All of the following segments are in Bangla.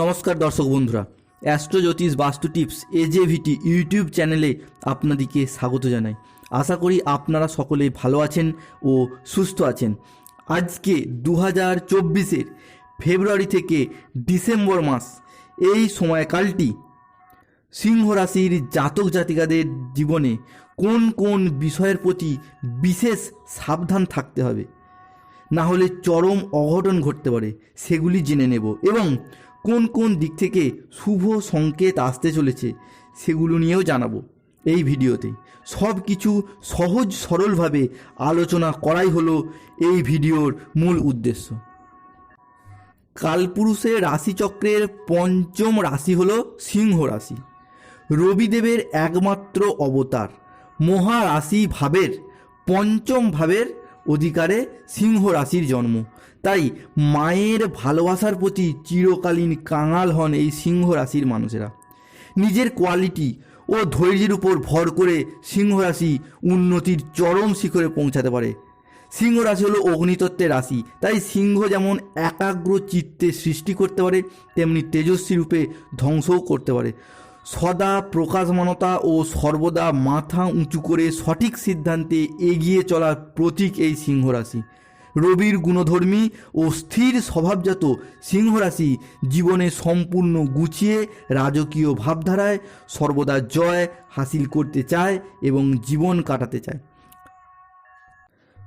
নমস্কার দর্শক বন্ধুরা অ্যাস্ট্রো জ্যোতিষ বাস্তু টিপস এজেভিটি ইউটিউব চ্যানেলে আপনাদেরকে স্বাগত জানাই। আশা করি আপনারা সকলে ভালো আছেন ও সুস্থ আছেন। আজকে দু হাজার চব্বিশের ফেব্রুয়ারি থেকে ডিসেম্বর মাস, এই সময়কালটি সিংহ রাশির জাতক জাতিকাদের জীবনে কোন কোন বিষয়ের প্রতি বিশেষ সাবধান থাকতে হবে? না হলে চরম অঘটন ঘটতে পারে, সেগুলি জেনে নেব এবং কোন কোন দিক থেকে শুভ সংকেত আসতে চলেছে সেগুলো নিয়েও জানাব এই ভিডিওতে। সব কিছু সহজ সরলভাবে আলোচনা করাই হলো এই ভিডিওর মূল উদ্দেশ্য। কালপুরুষের রাশিচক্রের পঞ্চম রাশি হল সিংহ রাশি। রবিদেবের একমাত্র অবতার। মহারাশি ভাবের পঞ্চম ভাবের অধিকারে সিংহ রাশির জন্ম। তাই মায়ের ভালোবাসার প্রতি চিরকালীন কাঙাল হন এই সিংহ রাশির মানুষেরা। নিজের কোয়ালিটি ও ধৈর্যের উপর ভর করে সিংহ রাশি উন্নতির চরম শিখরে পৌঁছাতে পারে। সিংহ রাশি হলো অগ্নিতত্ত্বের রাশি, তাই সিংহ যেমন একাগ্র চিত্তে সৃষ্টি করতে পারে, তেমনি তেজস্বী রূপে ধ্বংসও করতে পারে। সদা প্রকাশমানতা ও সর্বদা মাথা উঁচু করে সঠিক সিদ্ধান্তে এগিয়ে চলার প্রতীক এই সিংহ রাশি। রবির গুণধর্মী ও স্থির স্বভাবজাত সিংহরাশি জীবনে সম্পূর্ণ গুছিয়ে রাজকীয় ভাবধারায় সর্বদা জয় হাসিল করতে চায় এবং জীবন কাটাতে চায়।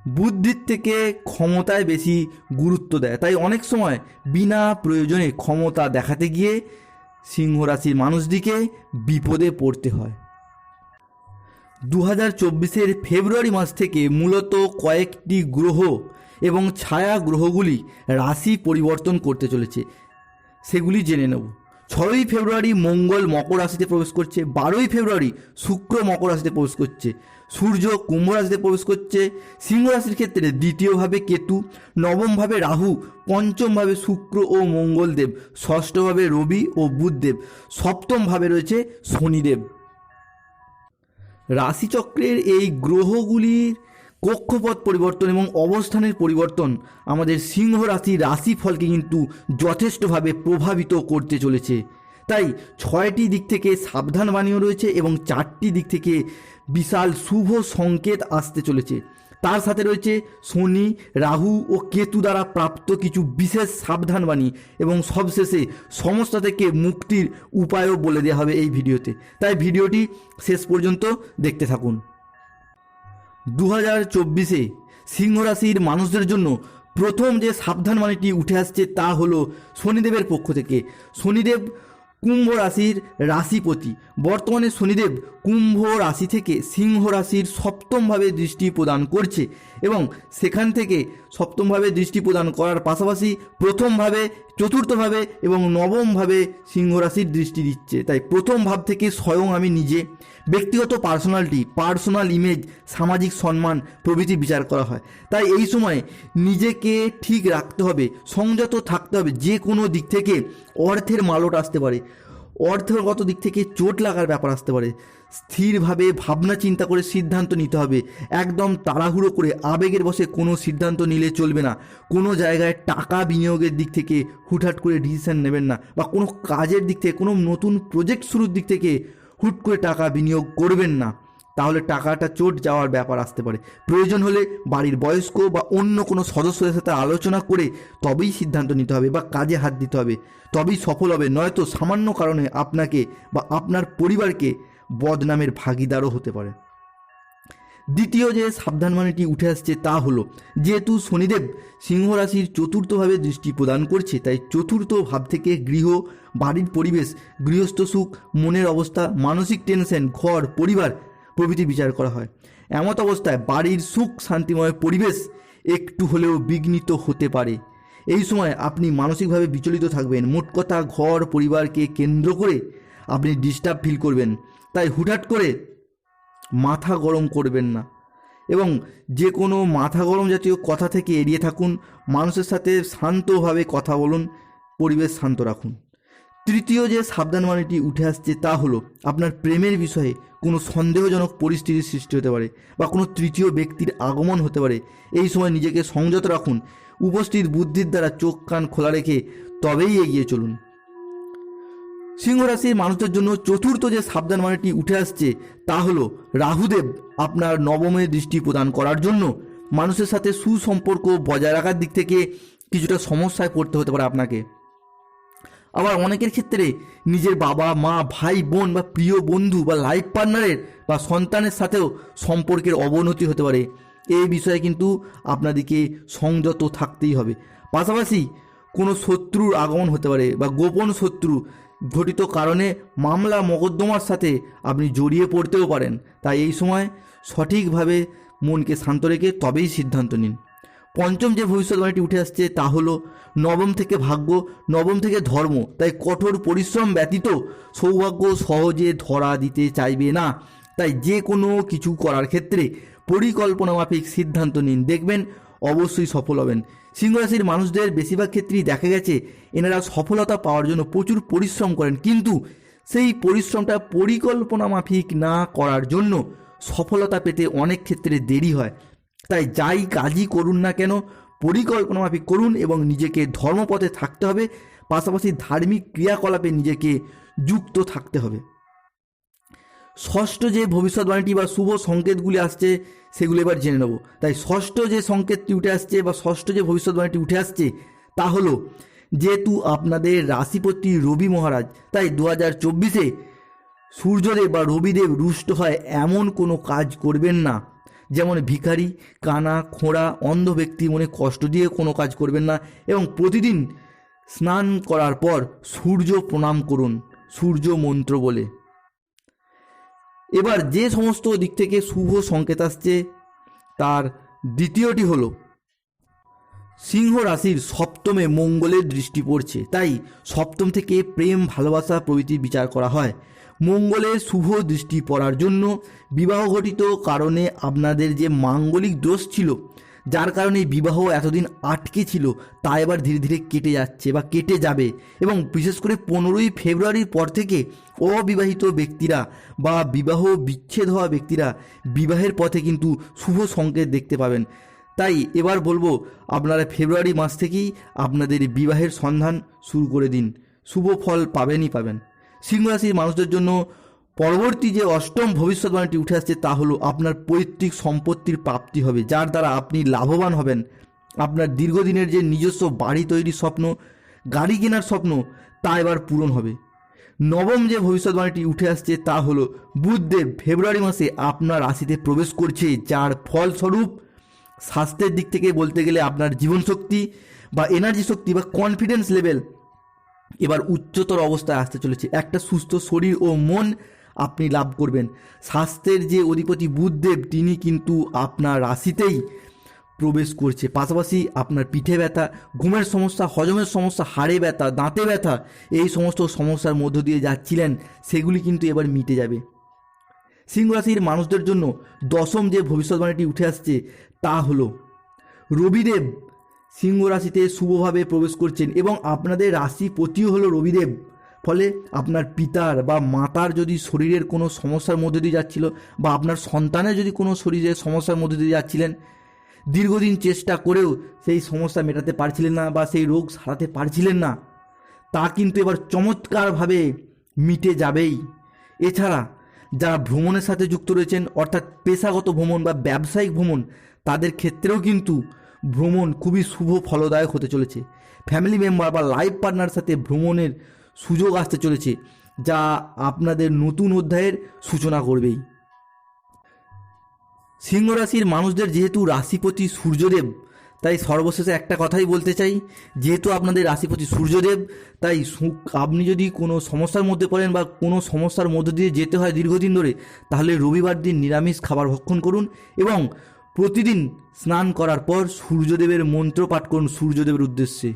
বুদ্ধির থেকে ক্ষমতায় বেশি গুরুত্ব দেয়। তাই অনেক সময় বিনা প্রয়োজনে ক্ষমতা দেখাতে গিয়ে সিংহরাশির মানুষদিকে বিপদে পড়তে হয়। দু হাজার ফেব্রুয়ারি মাস থেকে মূলত কয়েকটি গ্রহ এবং ছায়া গ্রহগুলি রাশি পরিবর্তন করতে চলেছে। সেগুলি জেনে নেব। ছয়ই ফেব্রুয়ারি মঙ্গল মকর রাশিতে প্রবেশ করছে, বারোই ফেব্রুয়ারি শুক্র মকর রাশিতে প্রবেশ করছে, সূর্য কুম্ভ রাশিতে প্রবেশ করছে, সিংহ রাশির ক্ষেত্রে দ্বিতীয়ভাবে কেতু, নবমভাবে রাহু, পঞ্চমভাবে শুক্র ও মঙ্গলদেব, ষষ্ঠভাবে রবি ও বুধদেব, সপ্তমভাবে রয়েছে শনিদেব। রাশিচক্রের এই গ্রহগুলির কক্ষপথ পরিবর্তন এবং অবস্থানের পরিবর্তন আমাদের সিংহ রাশি রাশিফলকে কিন্তু যথেষ্টভাবে প্রভাবিত করতে চলেছে। তাই ছয়টি দিক থেকে সাবধান বাণীও রয়েছে এবং চারটি দিক থেকে বিশাল শুভ সংকেত আসতে চলেছে। তার সাথে রয়েছে শনি, রাহু ও কেতু দ্বারা প্রাপ্ত কিছু বিশেষ সাবধান বাণী এবং সবশেষে সমস্যা থেকে মুক্তির উপায়ও বলে দেওয়া হবে এই ভিডিওতে। তাই ভিডিওটি শেষ পর্যন্ত দেখতে থাকুন। দু হাজার চব্বিশে সিংহ রাশির মানুষদের জন্য প্রথম যে সাবধান বাণীটি উঠে আসছে তা হলো শনিদেবের পক্ষ থেকে। শনিদেব কুম্ভ রাশির রাশিপতি। বর্তমানে শনিদেব কুম্ভ রাশি থেকে সিংহ রাশির সপ্তমভাবে দৃষ্টি প্রদান করছে এবং সেখান থেকে সপ্তমভাবে দৃষ্টি প্রদান করার পাশাপাশি প্রথমভাবে, চতুর্থভাবে এবং নবমভাবে সিংহ রাশির দৃষ্টি দিচ্ছে। তাই প্রথম ভাব থেকে স্বয়ং আমি নিজে। ব্যক্তিগত পার্সোনালিটি, পার্সোনাল ইমেজ, সামাজিক সম্মান প্রভৃতি বিচার করা হয়। তাই এই সময় নিজেকে ঠিক রাখতে হবে, সংযত থাকতে হবে, যে কোনো দিক থেকে অর্থের মালট আসতে পারে। অর্থগত দিক থেকে চোট লাগার ব্যাপার আসতে পারে। স্থিরভাবে ভাবনা চিন্তা করে সিদ্ধান্ত নিতে হবে। একদম তাড়াহুড়ো করে আবেগের বসে কোনো সিদ্ধান্ত নিলে চলবে না। কোনো জায়গায় টাকা বিনিয়োগের দিক থেকে হুটহাট করে ডিসিশান নেবেন না বা কোনো কাজের দিক থেকে, কোনো নতুন প্রজেক্ট শুরুর দিক থেকে হুট করে টাকা বিনিয়োগ করবেন না। তাহলে টাকাটা চোট যাওয়ার ব্যাপার আসতে পারে। প্রয়োজন হলে বাড়ির বয়স্ক বা অন্য কোনো সদস্যদের সাথে আলোচনা করে তবেই সিদ্ধান্ত নিতে হবে বা কাজে হাত দিতে হবে। তবেই সফল হবে, নয়তো সামান্য কারণে আপনাকে বা আপনার পরিবারকে বদনামের ভাগিদারও হতে পারে। দ্বিতীয় যে সাবধানবাণীটি উঠে আসছে তা হলো, যেহেতু শনিদেব সিংহ রাশির চতুর্থভাবে দৃষ্টি প্রদান করছে, তাই চতুর্থ ভাব থেকে গৃহ, বাড়ির পরিবেশ, গৃহস্থ সুখ, মনের অবস্থা, মানসিক টেনশন ঘর, পরিবার প্রভৃতি বিচার করা হয়। এমত অবস্থায় বাড়ির সুখ শান্তিময় পরিবেশ একটু হলেও বিঘ্নিত হতে পারে। এই সময় আপনি মানসিকভাবে বিচলিত থাকবেন। মোট কথা ঘর, পরিবারকে কেন্দ্র করে আপনি ডিস্টার্ব ফিল করবেন। তাই হুটহাট করে মাথা গরম করবেন না। এবং যে কোনো মাথা গরম জাতীয় কথা থেকে এড়িয়ে থাকুন। মানুষের সাথে শান্তভাবে কথা বলুন। পরিবেশ শান্ত রাখুন। তৃতীয় যে সাবধানবাণীটি উঠে আসছে তা হলো আপনার প্রেমের বিষয়ে কোনো সন্দেহজনক পরিস্থিতির সৃষ্টি হতে পারে বা কোনো তৃতীয় ব্যক্তির আগমন হতে পারে। এই সময় নিজেকে সংযত রাখুন, উপস্থিত বুদ্ধির দ্বারা চোখ কান খোলা রেখে তবেই এগিয়ে চলুন। সিংহ রাশির মানুষদের জন্য চতুর্থ যে সাবধান মানেটি উঠে আসছে তা হলো, রাহুদেব আপনার নবমে দৃষ্টি প্রদান করার জন্য মানুষের সাথে সুসম্পর্ক বজায় রাখার দিক থেকে কিছুটা সমস্যায় পড়তে হতে পারে আপনাকে। আবার অনেকের ক্ষেত্রে নিজের বাবা, মা, ভাই, বোন বা প্রিয় বন্ধু বা লাইফ পার্টনারের বা সন্তানের সাথেও সম্পর্কের অবনতি হতে পারে। এই বিষয়ে কিন্তু আপনাদেরকে সংযত থাকতেই হবে। পাশাপাশি কোনো শত্রুর আগমন হতে পারে বা গোপন শত্রু ঘটিত কারণে মামলা মোকদ্দমার সাথে আপনি জড়িয়ে পড়তেও পারেন। তাই এই সময় সঠিকভাবে মনকে শান্ত রেখে তবেই সিদ্ধান্ত নিন। পঞ্চম যে ভবিষ্যৎবাণীটি উঠে আসছে তা হলো নবম থেকে ভাগ্য, নবম থেকে ধর্ম। তাই কঠোর পরিশ্রম ব্যতীত সৌভাগ্য সহজে ধরা দিতে চাইবে না। তাই যে কোনো কিছু করার ক্ষেত্রে পরিকল্পনা মাফিক সিদ্ধান্ত নিন। দেখবেন অবশ্যই সফল হবেন। সিংহরাশির মানুষদের বেশিরভাগ ক্ষেত্রেই দেখা গেছে, এনারা সফলতা পাওয়ার জন্য প্রচুর পরিশ্রম করেন। কিন্তু সেই পরিশ্রমটা পরিকল্পনা মাফিক না করার জন্য সফলতা পেতে অনেক ক্ষেত্রে দেরি হয়। তাই যাই কাজই করুন না কেন, পরিকল্পনা মাফিক করুন এবং নিজেকে ধর্মপথে থাকতে হবে, পাশাপাশি ধার্মিক ক্রিয়াকলাপে নিজেকে যুক্ত থাকতে হবে। ষষ্ঠ যে ভবিষ্যৎবাণীটি বা শুভ সংকেতগুলি আসছে, সেগুলো এবার জেনে নেব। তাই ষষ্ঠ যে সংকেতটি উঠে আসছে বা ষষ্ঠ যে ভবিষ্যৎবাণীটি উঠে আসছে, তা হলো, যেহেতু আপনাদের রাশিপতি রবি মহারাজ, তাই দু হাজার চব্বিশে সূর্যদেব বা রবিদেব রুষ্ট হয়, এমন কোনো কাজ করবেন না। যেমন ভিখারি, কানা, খোঁড়া, অন্ধ ব্যক্তি মনে কষ্ট দিয়ে কোনো কাজ করবেন না এবং প্রতিদিন স্নান করার পর সূর্য প্রণাম করুন, সূর্য মন্ত্র বলে। এবার যে সমস্ত দিক থেকে শুভ সংকেত আসছে, তার দ্বিতীয়টি হলো, সিংহ রাশির সপ্তমে মঙ্গলের দৃষ্টি পড়ছে, তাই সপ্তম থেকে প্রেম, ভালোবাসা প্রভৃতির বিচার করা হয়। মঙ্গলের শুভ দৃষ্টি পড়ার জন্য বিবাহ ঘটিত কারণে আপনাদের যে মাঙ্গলিক দোষ ছিল, যার কারণে বিবাহ এতদিন আটকে ছিল, তা এবার ধীরে ধীরে কেটে যাচ্ছে বা কেটে যাবে এবং বিশেষ করে পনেরোই ফেব্রুয়ারির পর থেকে অবিবাহিত ব্যক্তিরা বা বিবাহ বিচ্ছেদ হওয়া ব্যক্তিরা বিবাহের পথে কিন্তু শুভ সংকেত দেখতে পাবেন। তাই এবার বলব, আপনারা ফেব্রুয়ারি মাস থেকেই আপনাদের বিবাহের সন্ধান শুরু করে দিন। শুভ ফল পাবেনই পাবেন। সিংহ রাশির মানুষদের জন্য পরবর্তী যে অষ্টম ভবিষ্যৎবাণীটি উঠে আসছে তা হলো আপনার পৈতৃক সম্পত্তির প্রাপ্তি হবে, যার দ্বারা আপনি লাভবান হবেন। আপনার দীর্ঘদিনের যে নিজস্ব বাড়ি তৈরির স্বপ্ন, গাড়ি কেনার স্বপ্ন, তা এবার পূরণ হবে। নবম যে ভবিষ্যৎবাণীটি উঠে আসছে তা হলো বুধদেব ফেব্রুয়ারি মাসে আপনার রাশিতে প্রবেশ করছে, যার ফলস্বরূপ স্বাস্থ্যের দিক থেকে বলতে গেলে আপনার জীবনশক্তি বা এনার্জি শক্তি বা কনফিডেন্স লেভেল এবার উচ্চতর অবস্থায় আসতে চলেছে। একটা সুস্থ শরীর ও মন আপনি লাভ করবেন। স্বাস্থ্যের যে অধিপতি বুধদেব তিনি কিন্তু আপনার রাশিতেই প্রবেশ করছে। পাশাপাশি আপনার পিঠে ব্যথা, ঘুমের সমস্যা, হজমের সমস্যা, হাড়ে ব্যথা, দাঁতে ব্যথা, এই সমস্ত সমস্যার মধ্য দিয়ে যাচ্ছিলেন, সেগুলি কিন্তু এবার মিটে যাবে। সিংহ রাশির মানুষদের জন্য দশম যে ভবিষ্যৎবাণীটি উঠে আসছে, তা হলো, রবিদেব সিংহ রাশিতে শুভভাবে প্রবেশ করছেন এবং আপনাদের রাশি পতিও হলো রবিদেব। ফলে আপনার পিতার বা মাতার যদি শরীরের কোনো সমস্যার মধ্যে দিয়ে যাচ্ছিল বা আপনার সন্তানের যদি কোনো শরীরের সমস্যার মধ্যে দিয়ে যাচ্ছিলেন, দীর্ঘদিন চেষ্টা করেও সেই সমস্যা মেটাতে পারছিলেন না বা সেই রোগ সারাতে পারছিলেন না, তা কিন্তু এবার চমৎকারভাবে মিটে যাবেই। এছাড়া যারা ভ্রমণের সাথে যুক্ত রয়েছেন, অর্থাৎ পেশাগত ভ্রমণ বা ব্যবসায়িক ভ্রমণ, তাদের ক্ষেত্রেও কিন্তু ভ্রমণ খুবই শুভ ফলদায়ক হতে চলেছে। ফ্যামিলি মেম্বার বা লাইফ পার্টনার সাথে ভ্রমণের সুযোগ আসতে চলেছে, যা আপনাদের নতুন অধ্যায়ের সূচনা করবেই। সিংহ রাশির মানুষদের যেহেতু রাশিপতি সূর্যদেব, তাই সর্বশেষে একটা কথাই বলতে চাই, যেহেতু আপনাদের রাশিপতি সূর্যদেব, তাই আপনি যদি কোনো সমস্যার মধ্যে পড়েন বা কোনো সমস্যার মধ্য দিয়ে যেতে হয় দীর্ঘদিন ধরে, তাহলে রবিবার দিন নিরামিষ খাবার ভক্ষণ করুন এবং প্রতিদিন স্নান করার পর সূর্যদেবের মন্ত্র পাঠ করুন সূর্যদেবের উদ্দেশ্যে।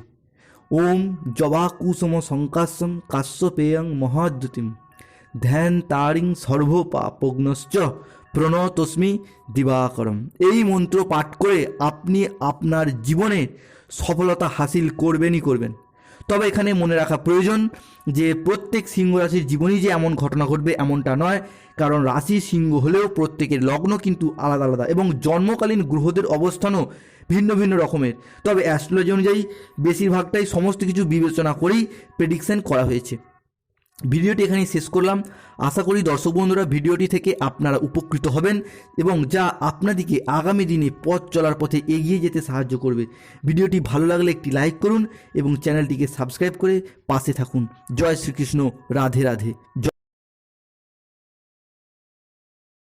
ওম জবা কুসুম সংকাশম কাশ্যপেয়ং মহাদ্যুতিম। ধ্যান তারিং সর্ব পাপগ্নশ্চ প্রণতস্মি দিবাকরম। এই মন্ত্র পাঠ করে আপনি আপনার জীবনে সফলতা হাসিল করবেনই করবেন। তবে এখানে মনে রাখা প্রয়োজন যে প্রত্যেক সিংহ রাশির জীবনই যে এমন ঘটনা ঘটবে এমনটা নয়, কারণ রাশি সিংহ হলেও প্রত্যেকের লগ্ন কিন্তু আলাদা আলাদা এবং জন্মকালীন গ্রহদের অবস্থানও ভিন্ন ভিন্ন রকমের। তবে অ্যাস্ট্রোলজি অনুযায়ী বেশিরভাগটাই সমস্ত কিছু বিবেচনা করেই প্রেডিকশন করা হয়েছে। ভিডিওটি এখানেই শেষ করলাম। আশা করি দর্শক বন্ধুরা ভিডিওটি থেকে আপনারা উপকৃত হবেন এবং যা আপনাদিকে আগামী দিনে পথ চলার পথে এগিয়ে যেতে সাহায্য করবে। ভিডিওটি ভালো লাগলে একটি লাইক করুন এবং চ্যানেলটিকে সাবস্ক্রাইব করে পাশে থাকুন। জয় শ্রীকৃষ্ণ। রাধে রাধে।